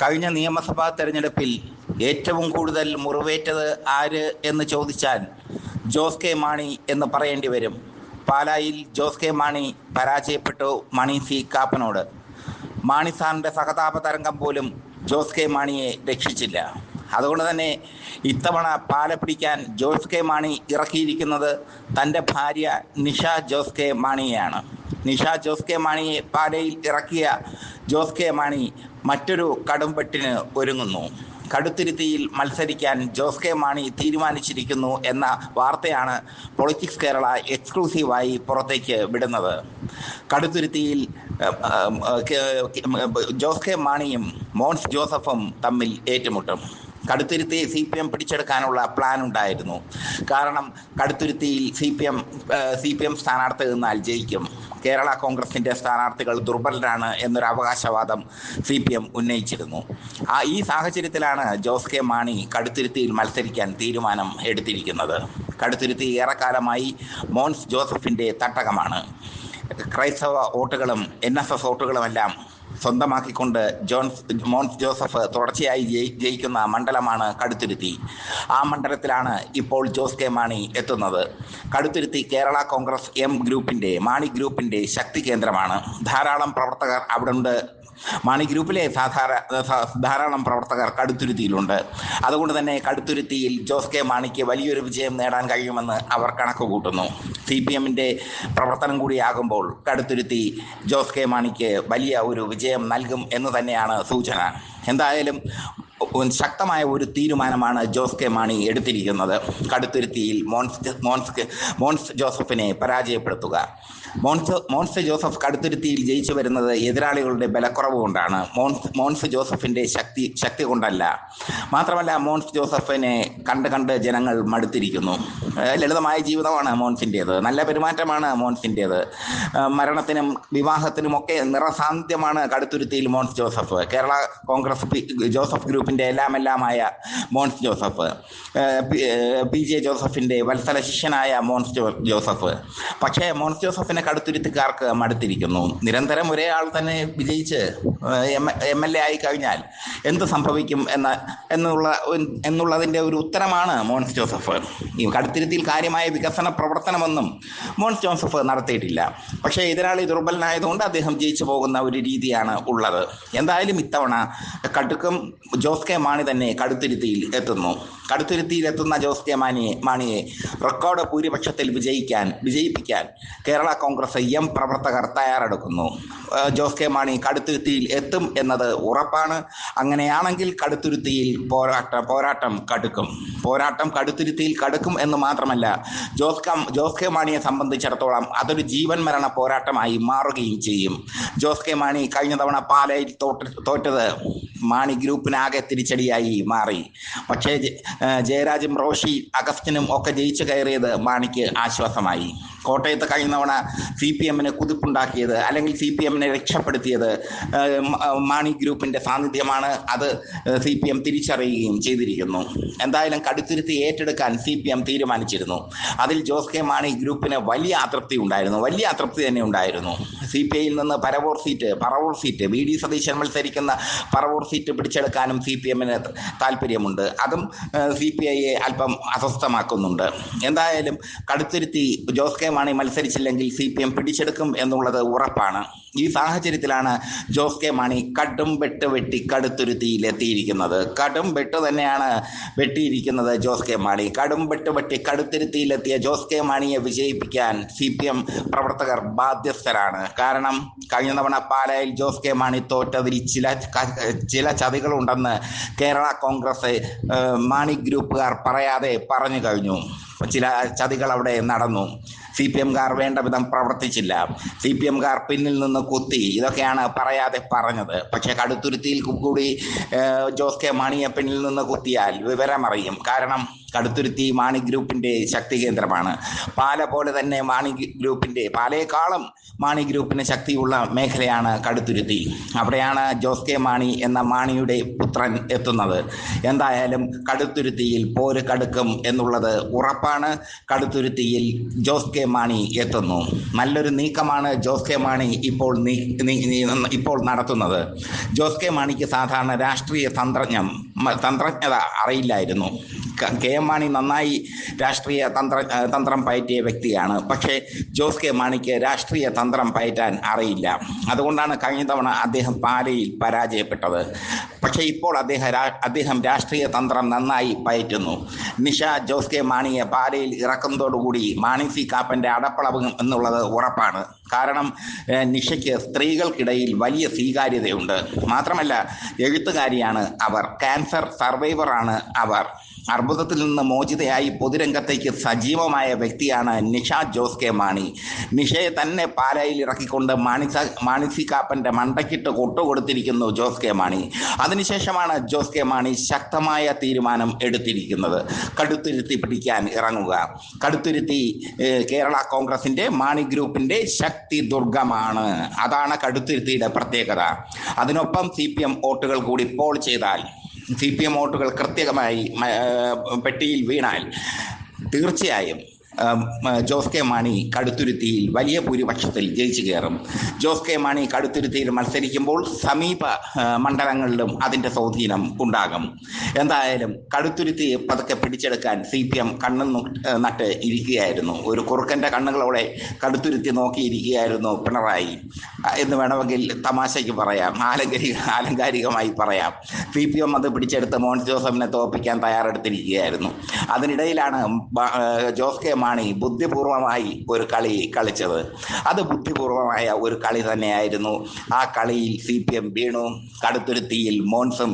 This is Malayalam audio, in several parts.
കഴിഞ്ഞ നിയമസഭാ തെരഞ്ഞെടുപ്പിൽ ഏറ്റവും കൂടുതൽ മുറിവേറ്റത് ആര് എന്ന് ചോദിച്ചാൽ ജോസ് കെ മാണി എന്ന് പറയേണ്ടി വരും. പാലായിൽ ജോസ് കെ മാണി പരാജയപ്പെട്ടു മണി സി കാപ്പനോട്. മാണി സാറിന്റെ സഹതാപ തരംഗം പോലും ജോസ് കെ മാണിയെ രക്ഷിച്ചില്ല. അതുകൊണ്ട് തന്നെ ഇത്തവണ പാല പിടിക്കാൻ ജോസ് കെ മാണി ഇറക്കിയിരിക്കുന്നത് തന്റെ ഭാര്യ നിഷ ജോസ് കെ മാണിയെയാണ്. നിഷ ജോസ് കെ മാണിയെ പാലയിൽ ഇറക്കിയ ജോസ് കെ മാണി മറ്റൊരു കടുംപെട്ടിന് ഒരുങ്ങുന്നു. കടുത്തിരുത്തിയിൽ മത്സരിക്കാൻ ജോസ് കെ മാണി തീരുമാനിച്ചിരിക്കുന്നു എന്ന വാർത്തയാണ് പൊളിറ്റിക്സ് കേരള എക്സ്ക്ലൂസീവായി പുറത്തേക്ക് വിടുന്നത്. കടുത്തുരുത്തിയിൽ ജോസ് കെ മാണിയും മോൻസ് ജോസഫും തമ്മിൽ ഏറ്റുമുട്ടും. കടുത്തുരുത്തി സി പി എം പിടിച്ചെടുക്കാനുള്ള പ്ലാൻ ഉണ്ടായിരുന്നു. കാരണം കടുത്തുരുത്തിയിൽ C P M C P M സ്ഥാനാർത്ഥി നിന്നാൽ ജയിക്കും. കേരള കോൺഗ്രസിന്റെ സ്ഥാനാർത്ഥികൾ ദുർബലരാണ് എന്നൊരു അവകാശവാദം സി പി എം ഉന്നയിച്ചിരുന്നു. ആ ഈ സാഹചര്യത്തിലാണ് ജോസ് കെ മാണി കടുത്തുരുത്തിയിൽ മത്സരിക്കാൻ തീരുമാനം എടുത്തിരിക്കുന്നത്. കടുത്തുരുത്തി ഏറെക്കാലമായി മോൻസ് ജോസഫിന്റെ തട്ടകമാണ്. ക്രൈസ്തവ വോട്ടുകളും എൻ എസ് എസ് വോട്ടുകളുമെല്ലാം സ്വന്തമാക്കിക്കൊണ്ട് ജോൺസ് മോൻസ് ജോസഫ് തുടർച്ചയായി ജയി ജയിക്കുന്ന മണ്ഡലമാണ് കടുത്തിരുത്തി. ആ മണ്ഡലത്തിലാണ് ഇപ്പോൾ ജോസ് കെ മാണി എത്തുന്നത്. കടുത്തിരുത്തി കേരള കോൺഗ്രസ് എം ഗ്രൂപ്പിന്റെ മാണി ഗ്രൂപ്പിന്റെ ശക്തി കേന്ദ്രമാണ്. ധാരാളം പ്രവർത്തകർ അവിടെ ഉണ്ട് മാണി ഗ്രൂപ്പിലെ സാധാരണ ധാരാളം പ്രവർത്തകർ കടുത്തുരുത്തിയിലുണ്ട്. അതുകൊണ്ട് തന്നെ കടുത്തുരുത്തിയിൽ ജോസ് കെ മാണിക്ക് വലിയൊരു വിജയം നേടാൻ കഴിയുമെന്ന് അവർ കണക്ക് കൂട്ടുന്നു സി പി എമ്മിന്റെ പ്രവർത്തനം കൂടിയാകുമ്പോൾ കടുത്തുരുത്തി ജോസ് കെ മാണിക്ക് വലിയ ഒരു വിജയം നൽകും എന്ന് തന്നെയാണ് സൂചന. എന്തായാലും ശക്തമായ ഒരു തീരുമാനമാണ് ജോസ് കെ മാണി എടുത്തിരിക്കുന്നത്. കടുത്തുരുത്തിയിൽ മോൻസ് മോൺസ് മോൻസ് ജോസഫിനെ പരാജയപ്പെടുത്തുക. മോൺസ് മോൺസ് ജോസഫ് കടുത്തുരുത്തിയിൽ ജയിച്ചു വരുന്നത് എതിരാളികളുടെ ബലക്കുറവ് കൊണ്ടാണ്. മോൺസ് മോൻസ് ജോസഫിന്റെ ശക്തി ശക്തി കൊണ്ടല്ല. മാത്രമല്ല മോൺസ് ജോസഫിനെ കണ്ട് കണ്ട് ജനങ്ങൾ മടുത്തിരിക്കുന്നു. ലളിതമായ ജീവിതമാണ് മോൻസിന്റേത് നല്ല പെരുമാറ്റമാണ് മോൻസിന്റേത് മരണത്തിനും വിവാഹത്തിനുമൊക്കെ നിറസാന്നിധ്യമാണ് കടുത്തുരുത്തിയിൽ മോൺസ് ജോസഫ്. കേരള കോൺഗ്രസ് ജോസഫ് ഗ്രൂപ്പിന്റെ എല്ലാം എല്ലാമായ മോൻസ് ജോസഫ് പി ജെ ജോസഫിന്റെ വത്സല ശിഷ്യനായ മോൻസ് ജോസഫ്. പക്ഷേ മോൻസ് ജോസഫിനെ കടുത്തുരുത്തുകാർക്ക് മടുത്തിരിക്കുന്നു. നിരന്തരം ഒരേ ആൾ തന്നെ വിജയിച്ച് എം എൽ എ ആയി കഴിഞ്ഞാൽ എന്ത് സംഭവിക്കും എന്ന എന്നുള്ള എന്നുള്ളതിന്റെ ഒരു ഉത്തരമാണ് മോൻസ് ജോസഫ്. ഈ കടുത്തിരുത്തിയിൽ കാര്യമായ വികസന പ്രവർത്തനമൊന്നും മോൻസ് ജോസഫ് നടത്തിയിട്ടില്ല. പക്ഷേ എതിരാളി ദുർബലനായതുകൊണ്ട് അദ്ദേഹം ജയിച്ചു പോകുന്ന ഒരു രീതിയാണ് ഉള്ളത്. എന്തായാലും ഇത്തവണ കടുക്കും ജോസ് കെ മാണി തന്നെ കടുത്തിരുത്തിയിൽ എത്തുന്നു. കടുത്തിരുത്തിയിൽ എത്തുന്ന ജോസ് കെ മാണിയെ മാണിയെ റെക്കോർഡ് ഭൂരിപക്ഷത്തിൽ വിജയിക്കാൻ വിജയിപ്പിക്കാൻ കേരള കോൺഗ്രസ് എം പ്രവർത്തകർ തയ്യാറെടുക്കുന്നു. ജോസ് കെ മാണി കടുത്തിരുത്തിയിൽ എത്തും എന്നത് ഉറപ്പാണ്. അങ്ങനെയാണെങ്കിൽ കടുത്തിരുത്തിയിൽ പോരാട്ടം പോരാട്ടം കടുക്കും. പോരാട്ടം കടുത്തിരുത്തിയിൽ കടുക്കും എന്ന് മാത്രമല്ല ജോസ് കം ജോസ് കെ മാണിയെ സംബന്ധിച്ചിടത്തോളം അതൊരു ജീവൻ മരണ പോരാട്ടമായി മാറുകയും ചെയ്യും. ജോസ് കെ മാണി കഴിഞ്ഞ തവണ പാലയിൽ തോറ്റ് തോറ്റത് മാണി ഗ്രൂപ്പിനാകെ തിരിച്ചടിയായി മാറി. പക്ഷേ ജയരാജും റോഷി അഗസ്റ്റിനും ഒക്കെ ജയിച്ചു കയറിയത് മാണിക്ക് ആശ്വാസമായി. കോട്ടയത്ത് കഴിഞ്ഞ തവണ സി പി എമ്മിന് കുതിപ്പുണ്ടാക്കിയത് അല്ലെങ്കിൽ സി പി എമ്മിനെ രക്ഷപ്പെടുത്തിയത് മാണി ഗ്രൂപ്പിന്റെ സാന്നിധ്യമാണ്. അത് സി പി എം തിരിച്ചറിയുകയും ചെയ്തിരിക്കുന്നു. എന്തായാലും കടുത്തിരുത്തി ഏറ്റെടുക്കാൻ സി പി എം തീരുമാനിച്ചിരുന്നു. അതിൽ ജോസ് കെ മാണി ഗ്രൂപ്പിന് വലിയ അതൃപ്തി ഉണ്ടായിരുന്നു. വലിയ അതൃപ്തി തന്നെ ഉണ്ടായിരുന്നു. സി പി ഐയിൽ നിന്ന് Paravur seat Paravur seat V D Satheesan മത്സരിക്കുന്ന പറവൂർ സീറ്റ് പിടിച്ചെടുക്കാനും സി പി എമ്മിന് താല്പര്യമുണ്ട്. അതും സി പി ഐയെ അല്പം അസ്വസ്ഥമാക്കുന്നുണ്ട്. എന്തായാലും കടുത്തിരുത്തി ജോസ് കെ മാണി മത്സരിച്ചില്ലെങ്കിൽ സി പി എം പിടിച്ചെടുക്കും എന്നുള്ളത് ഉറപ്പാണ്. ഈ സാഹചര്യത്തിലാണ് ജോസ് കെ മാണി കടും വെട്ട് വെട്ടി കടുത്തുരുത്തിയിൽ എത്തിയിരിക്കുന്നത്. കടും വെട്ട് തന്നെയാണ് വെട്ടിയിരിക്കുന്നത് ജോസ് കെ മാണി. കടും വെട്ട് വെട്ടി കടുത്തുരുത്തിയിലെത്തിയ ജോസ് കെ മാണിയെ വിജയിപ്പിക്കാൻ സി പി എം പ്രവർത്തകർ ബാധ്യസ്ഥരാണ്. കാരണം കഴിഞ്ഞ തവണ പാലായിൽ ജോസ് കെ മാണി തോറ്റതിൽ ചില ചില ചതികളുണ്ടെന്ന് കേരള കോൺഗ്രസ് മാണി ഗ്രൂപ്പുകാർ പറയാതെ പറഞ്ഞു കഴിഞ്ഞു. ചില ചതികൾ അവിടെ നടന്നു. സി പി എംകാർ വേണ്ട വിധം പ്രവർത്തിച്ചില്ല. സി പി എംകാർ പിന്നിൽ നിന്ന് കുത്തി. ഇതൊക്കെയാണ് പറയാതെ പറഞ്ഞത്. പക്ഷേ കടുത്തുരുത്തിയിൽ കൂടി ജോസ് കെ മാണിയെ പിന്നിൽ നിന്ന് കുത്തിയാൽ വിവരമറിയും. കാരണം കടുത്തുരുത്തി മാണി ഗ്രൂപ്പിന്റെ ശക്തി കേന്ദ്രമാണ്. പാല പോലെ തന്നെ മാണി ഗ്രൂപ്പിന്റെ പാലയെക്കാളും മാണി ഗ്രൂപ്പിന് ശക്തിയുള്ള മേഖലയാണ് കടുത്തുരുത്തി. അവിടെയാണ് ജോസ് കെ മാണി എന്ന മാണിയുടെ പുത്രൻ എത്തുന്നത്. എന്തായാലും കടുത്തുരുത്തിയിൽ പോര് കടുക്കും എന്നുള്ളത് ഉറപ്പാണ്. കടുത്തുരുത്തിയിൽ ജോസ് കെ മാണി എത്തുന്നു. നല്ലൊരു നീക്കമാണ് ജോസ് കെ മാണി ഇപ്പോൾ ഇപ്പോൾ നടത്തുന്നത്. ജോസ് കെ മാണിക്ക് സാധാരണ രാഷ്ട്രീയ തന്ത്രജ്ഞം തന്ത്രജ്ഞത അറിയില്ലായിരുന്നു. കെ എം മാണി നന്നായി രാഷ്ട്രീയ തന്ത്ര തന്ത്രം പയറ്റിയ വ്യക്തിയാണ്. പക്ഷേ ജോസ് കെ മാണിക്ക് രാഷ്ട്രീയ തന്ത്രം പയറ്റാൻ അറിയില്ല. അതുകൊണ്ടാണ് കഴിഞ്ഞ തവണ അദ്ദേഹം പാലയിൽ പരാജയപ്പെട്ടത്. പക്ഷേ ഇപ്പോൾ അദ്ദേഹം അദ്ദേഹം രാഷ്ട്രീയ തന്ത്രം നന്നായി പയറ്റുന്നു. നിഷ ജോസ് കെ മാണിയെ പാലയിൽ ഇറക്കുന്നതോടുകൂടി മാണി സി കാപ്പന്റെ അടപ്പളവ് എന്നുള്ളത് ഉറപ്പാണ്. കാരണം നിഷയ്ക്ക് സ്ത്രീകൾക്കിടയിൽ വലിയ സ്വീകാര്യതയുണ്ട്. മാത്രമല്ല എഴുത്തുകാരിയാണ് അവർ. ക്യാൻസർ സർവൈവറാണ് അവർ. അർബുദത്തിൽ നിന്ന് മോചിതയായി പൊതുരംഗത്തേക്ക് സജീവമായ വ്യക്തിയാണ് നിഷ ജോസ് കെ മാണി. നിഷയെ തന്നെ പാലായിൽ ഇറക്കിക്കൊണ്ട് മാണിസ മാണിസി കാപ്പന്റെ മണ്ടക്കിട്ട് കൊട്ടുകൊടുത്തിരിക്കുന്നു ജോസ് കെ മാണി. അതിനുശേഷമാണ് ജോസ് കെ മാണി ശക്തമായ തീരുമാനം എടുത്തിരിക്കുന്നത്. കടുത്തുരുത്തി പിടിക്കാൻ ഇറങ്ങുക. കടുത്തുരുത്തി കേരള കോൺഗ്രസിന്റെ മാണി ഗ്രൂപ്പിന്റെ ശക്തി ദുർഗമാണ്. അതാണ് കടുത്തുരുത്തിയുടെ പ്രത്യേകത. അതിനൊപ്പം സി വോട്ടുകൾ കൂടി പോൾ ചെയ്താൽ സി പി എം വോട്ടുകൾ കൃത്യമായി പെട്ടിയിൽ വീണാൽ തീർച്ചയായും ജോസ് കെ മാണി കടുത്തുരുത്തിയിൽ വലിയ ഭൂരിപക്ഷത്തിൽ ജയിച്ചു കയറും. ജോസ് കെ മാണി കടുത്തുരുത്തിയിൽ മത്സരിക്കുമ്പോൾ സമീപ മണ്ഡലങ്ങളിലും അതിന്റെ സ്വാധീനം ഉണ്ടാകും. എന്തായാലും കടുത്തുരുത്തി പതുക്കെ പിടിച്ചെടുക്കാൻ സി പി എം കണ്ണും നട്ട് ഇരിക്കുകയായിരുന്നു. ഒരു കുറുക്കന്റെ കണ്ണുകളോടെ കടുത്തുരുത്തി നോക്കിയിരിക്കുകയായിരുന്നു പിണറായി. എന്ന് വേണമെങ്കിൽ തമാശയ്ക്ക് പറയാം ആലങ്കരി ആലങ്കാരികമായി പറയാം. സി പി എം അത് പിടിച്ചെടുത്ത് മോൻസ് ജോസഫിനെ തോപ്പിക്കാൻ തയ്യാറെടുത്തിരിക്കുകയായിരുന്നു. അതിനിടയിലാണ് ജോസ് കെ മാണി ബുദ്ധിപൂർവമായി ഒരു കളി കളിച്ചത്. അത് ബുദ്ധിപൂർവമായ ഒരു കളി തന്നെയായിരുന്നു. ആ കളിയിൽ സി പി എം വീണു. കടുത്തുരുത്തിയിൽ മോൺസും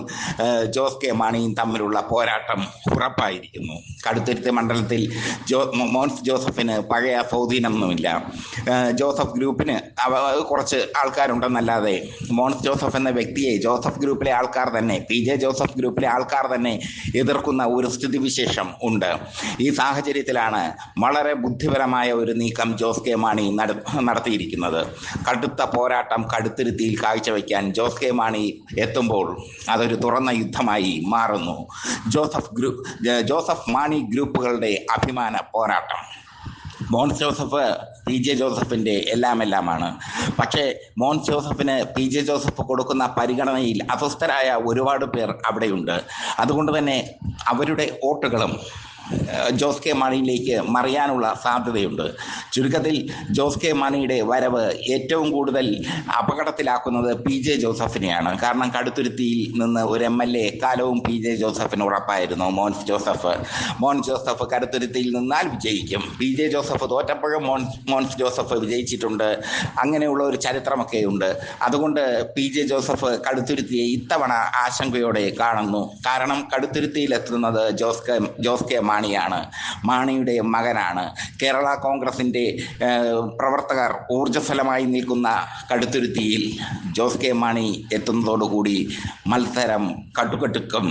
ജോസ് കെ മാണിയും തമ്മിലുള്ള പോരാട്ടം ഉറപ്പായിരിക്കുന്നു. കടുത്തുരുത്തി മണ്ഡലത്തിൽ ജോ മോൻസ് ജോസഫിന് പഴയ സ്വാധീനമൊന്നുമില്ല. ജോസഫ് ഗ്രൂപ്പിന് കുറച്ച് ആൾക്കാരുണ്ടെന്നല്ലാതെ മോൻസ് ജോസഫ് എന്ന വ്യക്തിയെ ജോസഫ് ഗ്രൂപ്പിലെ ആൾക്കാർ തന്നെ പി ജെ ജോസഫ് ഗ്രൂപ്പിലെ ആൾക്കാർ തന്നെ എതിർക്കുന്ന ഒരു സ്ഥിതിവിശേഷം ഉണ്ട്. ഈ സാഹചര്യത്തിലാണ് വളരെ ബുദ്ധിപരമായ ഒരു നീക്കം ജോസ് കെ മാണി നടത്തിയിരിക്കുന്നത്. കടുത്ത പോരാട്ടം കടുത്തിരുത്തിയിൽ കാഴ്ചവെക്കാൻ ജോസ് കെ മാണി എത്തുമ്പോൾ അതൊരു തുറന്ന യുദ്ധമായി മാറുന്നു. ജോസഫ് ഗ്രൂപ്പ് ജോസഫ് മാണി ഗ്രൂപ്പുകളുടെ അഭിമാന പോരാട്ടം. മോൻസ് ജോസഫ് പി ജെ ജോസഫിന്റെ എല്ലാം എല്ലാമാണ് പക്ഷേ മോൻസ് ജോസഫിന് പി ജെ ജോസഫ് കൊടുക്കുന്ന പരിഗണനയിൽ അസ്വസ്ഥരായ ഒരുപാട് പേർ അവിടെയുണ്ട്. അതുകൊണ്ട് തന്നെ അവരുടെ വോട്ടുകളും ജോസ് കെ മാണിയിലേക്ക് മറിയാനുള്ള സാധ്യതയുണ്ട്. ചുരുക്കത്തിൽ ജോസ് കെ മാണിയുടെ വരവ് ഏറ്റവും കൂടുതൽ അപകടത്തിലാക്കുന്നത് പി ജെ ജോസഫിനെയാണ്. കാരണം കടുത്തുരുത്തിയിൽ നിന്ന് ഒരു എം എൽ എ എക്കാലവും പി ജെ ജോസഫിന് ഉറപ്പായിരുന്നു. മോൻസ് ജോസഫ് മോൻസ് ജോസഫ് കടുത്തുരുത്തിയിൽ നിന്നാൽ വിജയിക്കും. പി ജെ ജോസഫ് തോറ്റപ്പോഴും മോൻസ് മോൻസ് ജോസഫ് വിജയിച്ചിട്ടുണ്ട്. അങ്ങനെയുള്ള ഒരു ചരിത്രമൊക്കെ ഉണ്ട് അതുകൊണ്ട് പി ജെ ജോസഫ് കടുത്തുരുത്തിയെ ഇത്തവണ ആശങ്കയോടെ കാണുന്നു. കാരണം കടുത്തുരുത്തിയിൽ എത്തുന്നത് ജോസ് കെ ജോസ് കെ മാണിയാണ്. മാണിയുടെ മകനാണ്. കേരള കോൺഗ്രസിന്റെ പ്രവർത്തകർ ഊർജസ്വലമായി നിൽക്കുന്ന കടുത്തുരുത്തിയിൽ ജോസ് കെ മാണി എത്തുന്നതോടുകൂടി മത്സരം കട്ടുകെട്ടുക്കും